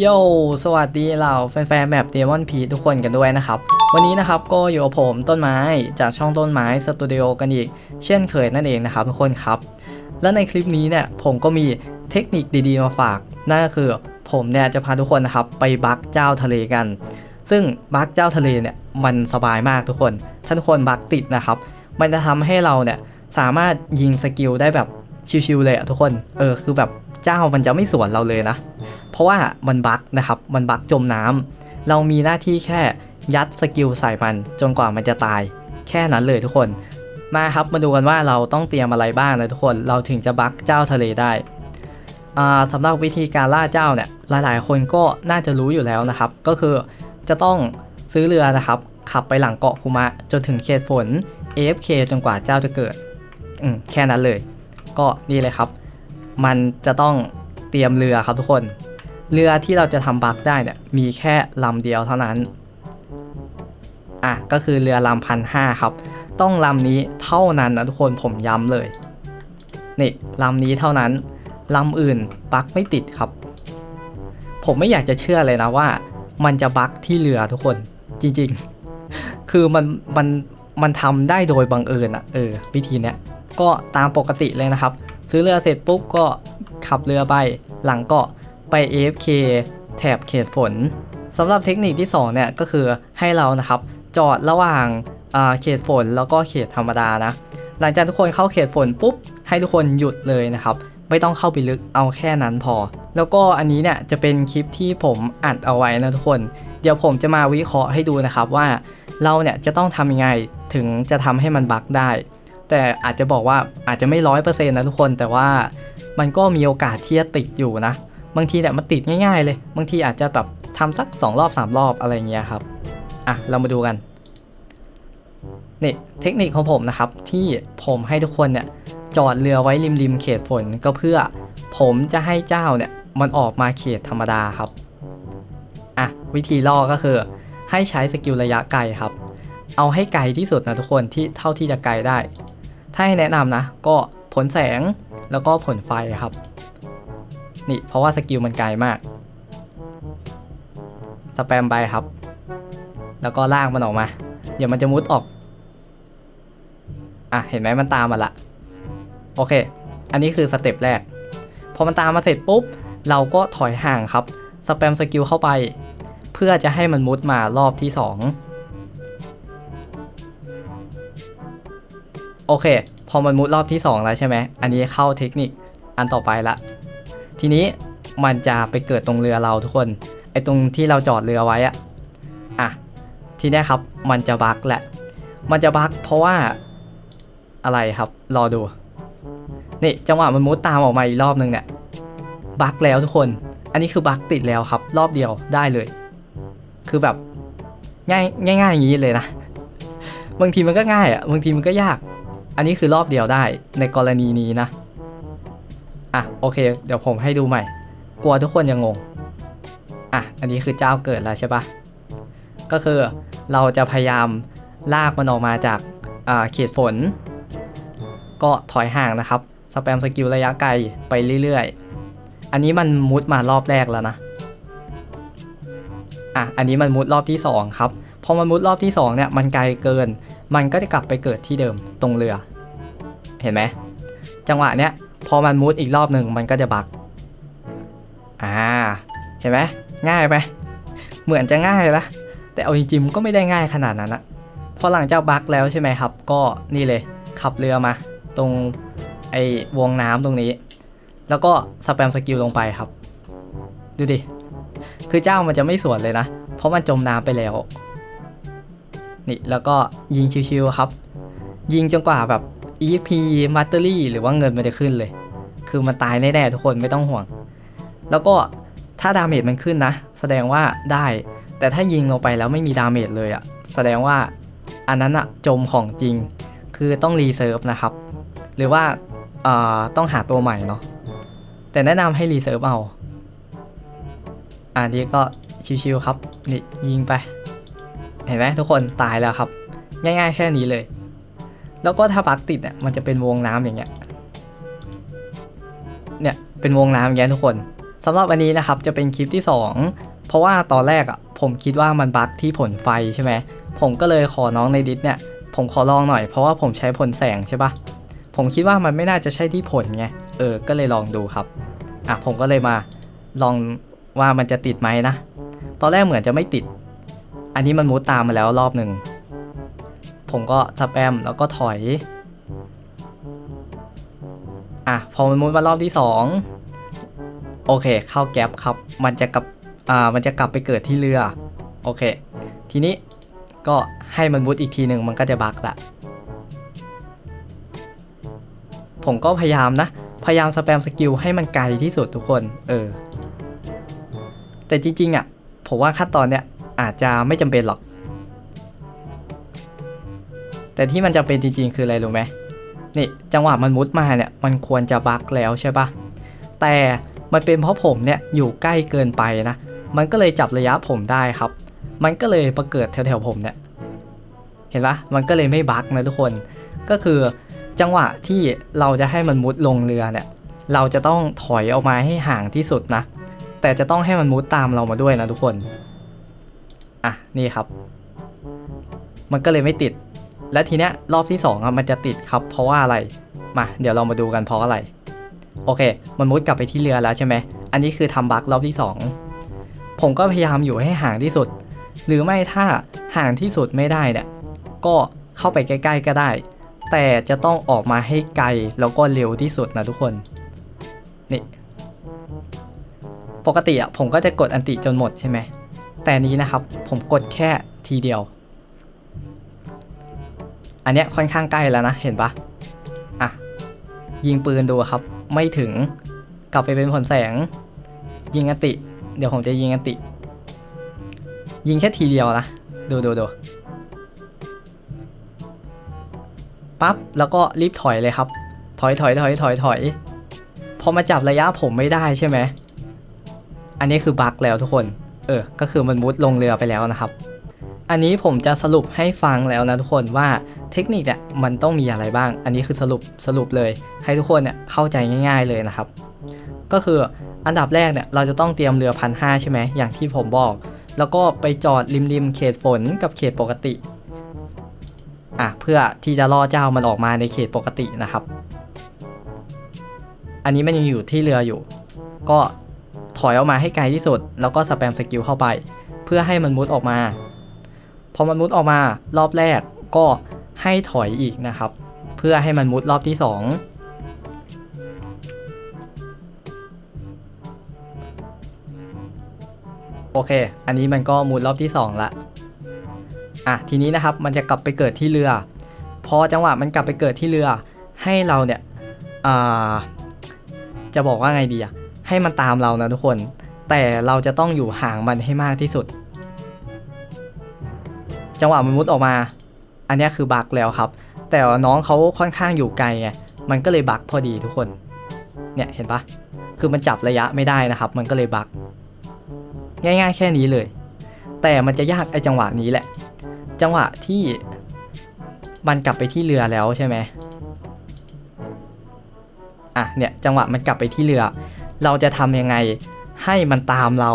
โยสวัสดีเหล่าแฟนๆแบบเดมอนพีทุกคนกันด้วยนะครับ วันนี้นะครับก็อยู่กับผมต้นไม้จากช่องต้นไม้สตูดิโอกันอีก เช่นเคยนั่นเองนะครับทุกคนครับ และในคลิปนี้เนี่ยผมก็มีเทคนิคดีๆมาฝาก นั่นก็คือผมเนี่ยจะพาทุกคนนะครับไปบักเจ้าทะเลกัน ซึ่งบักเจ้าทะเลเนี่ยมันสบายมากทุกคนถ้าทุกคนบักติดนะครับ มันจะทำให้เราเนี่ยสามารถยิงสกิลได้แบบชิวๆเลยอะทุกคน เออคือแบบ เจ้ามันจะไม่สวนเราเลยนะ เพราะว่ามันบั๊กนะครับมันบั๊กจมน้ำเรามีหน้าที่แค่ยัดสกิลใส่มันจนกว่ามันจะตาย แค่นั้นเลยทุกคนมาครับมาดูกันว่าเราต้องเตรียมอะไรบ้างนะทุกคนเราถึงจะบั๊กเจ้าทะเลได้อ่าสำหรับวิธีการล่าเจ้าเนี่ยหลายๆ คนก็น่าจะรู้อยู่แล้วนะครับ ก็คือจะต้องซื้อเรือนะครับ ขับไปหลังเกาะคุมะจนถึงเขตฝน AFK จนกว่าเจ้าจะเกิด อืมแค่นั้นเลย ก็นี่เลยครับ มันจะต้องเตรียมเรือครับทุกคน เรือที่เราจะทำบัคได้เนี่ยมีแค่ลำเดียวเท่านั้น อะก็คือเรือลำพันห้าครับ ต้องลำนี้เท่านั้นนะทุกคนผมย้ำเลย นี่ลำนี้เท่านั้นลำอื่นบัคไม่ติดครับ ผมไม่อยากจะเชื่อเลยนะว่า มันจะบัคที่เรือทุกคนจริงๆ คือมันมันมันทำได้โดยบังเอิญอะเออวิธีเนี้ยก็ตามปกติเลยนะครับ ซื้อเรือเสร็จปุ๊บก็ขับเรือไปหลังเกาะไป AFK แถบเขตฝนสำหรับเทคนิคที่2เนี่ยก็คือให้เรานะครับจอดระหว่างอ่าเขตฝนแล้วก็เขตธรรมดานะ หลังจากทุกคนเข้าเขตฝนปุ๊บ ให้ทุกคนหยุดเลยนะครับ ไม่ต้องเข้าไปลึกเอาแค่นั้นพอ แล้วก็อันนี้เนี่ยจะเป็นคลิปที่ผมอัดเอาไว้นะทุกคน เดี๋ยวผมจะมาวิเคราะห์ให้ดูนะครับว่าเราเนี่ยจะต้องทำยังไงถึงจะทำให้มันบักได้ แต่อาจจะบอกว่าอาจจะไม่ร้อยเปอร์เซ็นต์นะทุกคน แต่ว่ามันก็มีโอกาสที่จะติดอยู่นะ บางทีเนี่ยมันติดง่ายๆเลย บางทีอาจจะแบบทำสัก 2 รอบ 3 รอบอะไรเงี้ยครับ อะ เรามาดูกันนี่เทคนิคของผมนะครับ ที่ผมให้ทุกคนเนี่ยจอดเรือไว้ริมริมเขตฝนก็เพื่อผมจะให้เจ้าเนี่ยมันออกมาเขตธรรมดาครับ อะ วิธีล่อก็คือ ให้ใช้สกิลระยะไกลครับ เอาให้ไกลที่สุดนะทุกคนที่เท่าที่จะไกลได้ ถ้าให้แนะนำนะ ก็ผลแสงแล้วก็ผลไฟครับ นี่เพราะว่าสกิลมันไกลมาก สแปมไปครับ แล้วก็ลากมันออกมา เดี๋ยวมันจะมุดออก อะ เห็นไหมมันตามมาละ โอเค อันนี้คือสเต็ปแรก พอมันตามมาเสร็จปุ๊บ เราก็ถอยห่างครับ สแปมสกิลเข้าไป เพื่อจะให้มันมุดมารอบที่ 2 โอเค พอมันมุดรอบที่ 2 แล้วใช่ไหม อันนี้เข้าเทคนิคอันต่อไปละ ทีนี้มันจะไปเกิดตรงเรือเราทุกคน ไอ้ตรงที่เราจอดเรือไว้อะอะ ทีนี้ครับ มันจะบั๊กแหละ มันจะบั๊กเพราะว่าอะไรครับ รอดู นี่จังหวะมันมุดตามออกมาอีกรอบนึงเนี่ย บั๊กแล้วทุกคน อันนี้คือบั๊กติดแล้วครับ รอบเดียวได้เลย คือแบบง่ายง่ายๆอย่างนี้เลยนะ บางทีมันก็ง่ายอะ บางทีมันก็ยาก อันนี้คือรอบเดียวได้ในกรณีนี้นะ อะโอเค เดี๋ยวผมให้ดูใหม่ กลัวทุกคนยังงง อะ อันนี้คือเจ้าเกิดแล้วใช่ปะก็คือเราจะพยายามลากมันออกมาจากเขตฝน ก็ถอยห่างนะครับ สแปมสกิลระยะไกลไปเรื่อยๆ อันนี้มันมุดมารอบแรกแล้วนะ อะ อันนี้มันมุดรอบที่ 2 ครับ พอมันมุดรอบที่ 2 เนี่ย มันไกลเกิน มันก็จะกลับไปเกิดที่เดิมตรงเรือ เห็นไหมจังหวะเนี้ยพอมันมุดอีกรอบหนึ่งมันก็จะบักอ่าเห็นไหมง่ายไหมเหมือนจะง่ายนะแต่เอาจริงๆมันก็ไม่ได้ง่ายขนาดนั้นอะพอหลังจากบักแล้วใช่ไหมครับ ก็นี่เลยขับเรือมา ตรงไอ้วงน้ำตรงนี้ แล้วก็สแปมสกิลลงไปครับ ดูดิ คือเจ้ามันจะไม่สวนเลยนะ เพราะมันจมน้ำไปแล้ว นี่แล้วก็ยิงชิวๆครับ ยิงจนกว่าแบบ EP m a t e r y หรือว่าเงินมันจะขึ้นเลย คือมันตายแน่ๆทุกคนไม่ต้องห่วง แล้วก็ถ้าดาเมจมันขึ้นนะ แสดงว่าได้ แต่ถ้ายิงลงไปแล้วไม่มีดาเมจเลยอะแสดงว่าอันนั้นอะจมของจริง คือต้องรีเซิร์ฟนะครับ หรือว่าเอ่อต้องหาตัวใหม่เนาะแต่แนะนำให้รีเซิร์ฟเอาอันนี้ก็ชิวๆครับ นี่ยิงไป เห็นไหมทุกคนตายแล้วครับ ง่าย ๆ แค่นี้เลย แล้วก็ถ้าบักติดเนี่ยมันจะเป็นวงน้ำอย่างเงี้ยเนี่ยเป็นวงน้ำอย่างเงี้ยทุกคนสสำหรับวันนี้นะครับจะเป็นคลิปที่ 2 เพราะว่าตอนแรกอะผมคิดว่ามันบั๊กที่ผลไฟใช่ไหมผมก็เลยขอน้องในดิสเนี่ยผมขอลองหน่อยเพราะว่าผมใช้ผลแสงใช่ปะผมคิดว่ามันไม่น่าจะใช่ที่ผลไงเออ ก็เลยลองดูครับ อะผมก็เลยมาลองว่ามันจะติดไหมนะ ตอนแรกเหมือนจะไม่ติด อันนี้มันมูดตามมาแล้วรอบหนึ่ง ผมก็สแปมแล้วก็ถอย อะ พอมันมูดมารอบที่สองโอเค เข้าแก๊ปครับ มันจะกลับ อ่า มันจะกลับไปเกิดที่เรือ โอเค ทีนี้ก็ให้มันมุดอีกทีหนึ่งมันก็จะบักละ ผมก็พยายามนะ พยายามสแปมสกิลให้มันไกลที่สุดทุกคน เออ แต่จริงๆอะ ผมว่าขั้นตอนเนี้ย อาจจะไม่จำเป็นหรอก แต่ที่มันจำเป็นจริงๆ คืออะไรรู้ไหมนี่จังหวะมันมุดมาเนี่ยมันควรจะบั๊กแล้วใช่ปะแต่มันเป็นเพราะผมเนี่ยอยู่ใกล้เกินไปนะ มันก็เลยจับระยะผมได้ครับ มันก็เลยมาเกิดแถวๆผมเนี่ย เห็นปะมันก็เลยไม่บั๊กนะทุกคน ก็คือจังหวะที่เราจะให้มันมุดลงเรือเนี่ย เราจะต้องถอยออกมาให้ห่างที่สุดนะ แต่จะต้องให้มันมุดตามเรามาด้วยนะทุกคน อะนี่ครับ มันก็เลยไม่ติด และทีเนี้ยรอบที่2อะมันจะติดครับ เพราะว่าอะไร มา เดี๋ยวเรามาดูกันเพราะอะไร โอเค มันมุดกลับไปที่เรือแล้วใช่ไหม อันนี้คือทำบั๊กรอบที่ 2 ผมก็พยายามอยู่ให้ห่างที่สุด หรือไม่ถ้าห่างที่สุดไม่ได้เนี่ย ก็เข้าไปใกล้ ๆ ก็ได้ แต่จะต้องออกมาให้ไกลแล้วก็เร็วที่สุดนะทุกคน นี่ ปกติอะผมก็จะกดอันติจนหมดใช่ไหม แต่นี้นะครับผมกดแค่ทีเดียว อันเนี้ยค่อนข้างใกล้แล้วนะเห็นปะอะยิงปืนดูครับ ไม่ถึงกลับไปเป็นผลแสง ยิงอติ เดี๋ยวผมจะยิงอติ ยิงแค่ทีเดียวนะ ดูดูดูปั๊บแล้วก็รีบถอยเลยครับ ถอยถอยถอยถอยถอยพอมาจับระยะผมไม่ได้ใช่ไหม อันนี้คือบั๊กแล้วทุกคน เออ ก็คือมันมุดลงเรือไปแล้วนะครับ อันนี้ผมจะสรุปให้ฟังแล้วนะทุกคนว่าเทคนิคเนี่ยมันต้องมีอะไรบ้าง อันนี้คือสรุปสรุปเลย ให้ทุกคนเนี่ยเข้าใจง่าย ๆเลยนะครับ ก็คืออันดับแรกเนี่ยเราจะต้องเตรียมเรือพันห้าใช่ไหมอย่างที่ผมบอก แล้วก็ไปจอดริมริมๆเขตฝนกับเขตปกติอะเพื่อที่จะล่อเจ้ามันออกมาในเขตปกตินะครับ อันนี้มันยังอยู่ที่เรืออยู่ ก็ ถอยออกมาให้ไกลที่สุด แล้วก็สแปมสกิลเข้าไป เพื่อให้มันมุดออกมา พอมันมุดออกมารอบแรกก็ให้ถอยอีกนะครับ เพื่อให้มันมุดรอบที่ 2 โอเค อันนี้มันก็มุดรอบที่ 2 ละอะทีนี้นะครับมันจะกลับไปเกิดที่เรือ พอจังหวะมันกลับไปเกิดที่เรือ ให้เราเนี่ยจะบอกว่าไงดีอะ ให้มันตามเรานะทุกคน แต่เราจะต้องอยู่ห่างมันให้มากที่สุด จังหวะมันมุดออกมา อันนี้คือบั๊กแล้วครับ แต่น้องเขาค่อนข้างอยู่ไกลไงมันก็เลยบั๊กพอดีทุกคน เนี่ยเห็นปะคือมันจับระยะไม่ได้นะครับ มันก็เลยบั๊กง่าย ๆ แค่นี้เลย แต่มันจะยากไอ้จังหวะนี้แหละ จังหวะที่มันกลับไปที่เรือแล้วใช่ไหมอะเนี่ยจังหวะมันกลับไปที่เรือ เราจะทำยังไงให้มันตามเรา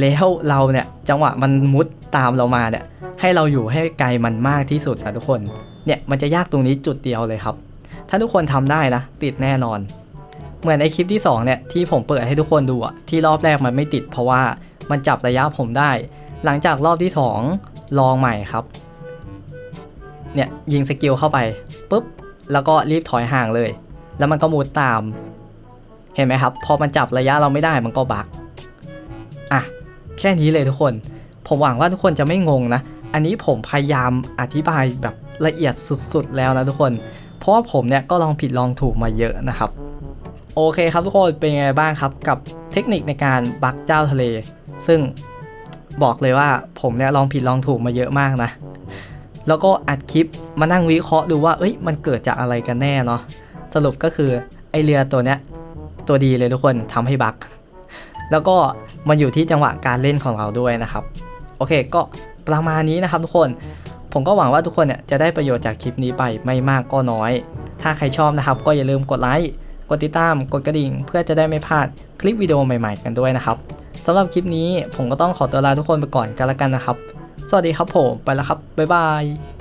แล้วเราเนี่ยจังหวะมันมุดตามเรามาเนี่ยให้เราอยู่ให้ไกลมันมากที่สุดนะทุกคนเนี่ยมันจะยากตรงนี้จุดเดียวเลยครับ ถ้าทุกคนทำได้นะติดแน่นอน เหมือนในคลิปที่2เนี่ยที่ผมเปิดให้ทุกคนดูอะที่รอบแรกมันไม่ติด เพราะว่ามันจับระยะผมได้ หลังจากรอบที่ 2 ลองใหม่ครับเนี่ยยิงสกิลเข้าไปปุ๊บแล้วก็รีบถอยห่างเลย แล้วมันก็มูดตาม เห็นไหมครับ พอมันจับระยะเราไม่ได้มันก็บักอะแค่นี้เลยทุกคน ผมหวังว่าทุกคนจะไม่งงนะ อันนี้ผมพยายามอธิบายแบบละเอียดสุดๆแล้วนะทุกคน เพราะว่าผมเนี่ยก็ลองผิดลองถูกมาเยอะนะครับ โอเคครับทุกคนเป็นไงบ้างครับกับเทคนิคในการบักเจ้าทะเล ซึ่งบอกเลยว่าผมเนี่ยลองผิดลองถูกมาเยอะมากนะ แล้วก็อัดคลิปมานั่งวิเคราะห์ดูว่า เอ้ยมันเกิดจากอะไรกันแน่เนาะ สรุปก็คือไอเรือตัวเนี้ย ตัวดีเลยทุกคนทำให้บักแล้วก็มันอยู่ที่จังหวะการเล่นของเราด้วยนะครับ โอเคก็ประมาณนี้นะครับทุกคน ผมก็หวังว่าทุกคนเนี่ยจะได้ประโยชน์จากคลิปนี้ไปไม่มากก็น้อย ถ้าใครชอบนะครับ ก็อย่าลืมกดไลค์กดติดตามกดกระดิ่ง เพื่อจะได้ไม่พลาดคลิปวิดีโอใหม่ ๆ กันด้วยนะครับสำหรับคลิปนี้ผมก็ต้องขอตัวลาทุกคนไปก่อนกันละกันนะครับ สวัสดีครับผมไปแล้วครับบ๊ายบาย